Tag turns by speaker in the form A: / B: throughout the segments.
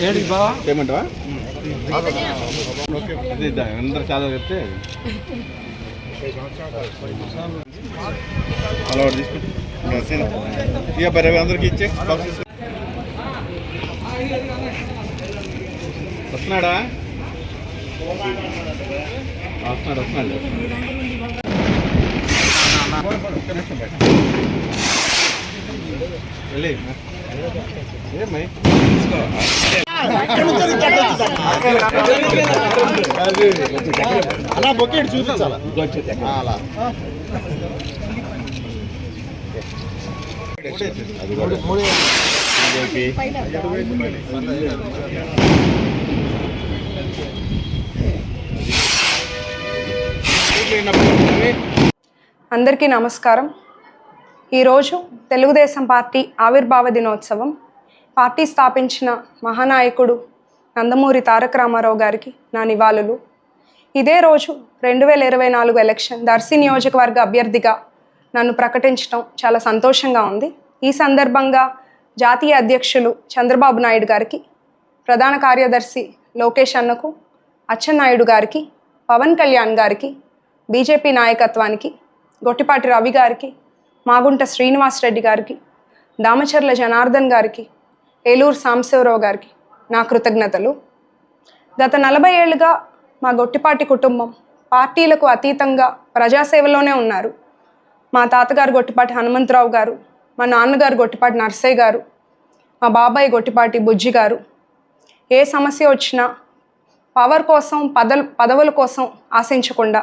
A: ఏంటి బావా
B: చేయమంటావా ఓకే అందరు చాలా చెప్తే అలా ఒకటి ఇక బరే అందరికి ఇచ్చే వస్తున్నాడా? వస్తున్నాడు వస్తున్నాడు. అలా బొక్కేడు చూపించాలా అలా అది
C: అందరికీ నమస్కారం. ఈరోజు తెలుగుదేశం పార్టీ ఆవిర్భావ దినోత్సవం. పార్టీ స్థాపించిన మహానాయకుడు నందమూరి తారక రామారావు గారికి నా నివాళులు. ఇదే రోజు రెండు వేల ఇరవై నాలుగు ఎలక్షన్ దర్శి నియోజకవర్గ అభ్యర్థిగా నన్ను ప్రకటించడం చాలా సంతోషంగా ఉంది. ఈ సందర్భంగా జాతీయ అధ్యక్షులు చంద్రబాబు నాయుడు గారికి ప్రధాన కార్యదర్శి లోకేష్ అన్నకు అచ్చెన్నాయుడు గారికి పవన్ కళ్యాణ్ గారికి బీజేపీ నాయకత్వానికి గొట్టిపాటి రవి గారికి మాగుంట శ్రీనివాస్ రెడ్డి గారికి దామచర్ల జనార్దన్ గారికి ఏలూరు సాంబశివరావు గారికి నా కృతజ్ఞతలు. గత నలభై ఏళ్ళుగా మా గొట్టిపాటి కుటుంబం పార్టీలకు అతీతంగా ప్రజాసేవలోనే ఉన్నారు. మా తాతగారు గొట్టిపాటి హనుమంతరావు గారు మా నాన్నగారు గొట్టిపాటి నర్సయ్య గారు మా బాబాయ్ గొట్టిపాటి బుజ్జి గారు. ఏ సమస్య వచ్చినా పవర్ కోసం పదలు పదవుల కోసం ఆశించకుండా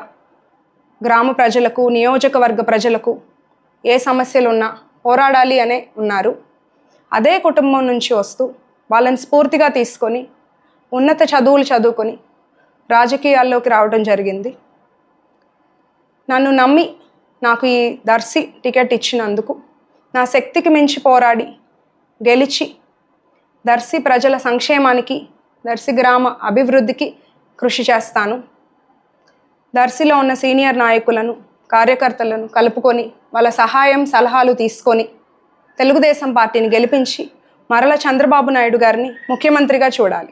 C: గ్రామ ప్రజలకు నియోజకవర్గ ప్రజలకు ఏ సమస్యలు ఉన్నా పోరాడాలి అనే ఉన్నారు. అదే కుటుంబం నుంచి వస్తూ వాళ్ళని స్ఫూర్తిగా తీసుకొని ఉన్నత చదువులు చదువుకొని రాజకీయాల్లోకి రావడం జరిగింది. నన్ను నమ్మి నాకు ఈ దర్శి టికెట్ ఇచ్చినందుకు నా శక్తికి మించి పోరాడి గెలిచి దర్శి ప్రజల సంక్షేమానికి దర్శి గ్రామ అభివృద్ధికి కృషి చేస్తాను. దర్శిలో ఉన్న సీనియర్ నాయకులను కార్యకర్తలను కలుపుకొని వాళ్ళ సహాయం సలహాలు తీసుకొని తెలుగుదేశం పార్టీని గెలిపించి మరల చంద్రబాబు నాయుడు గారిని ముఖ్యమంత్రిగా చూడాలి.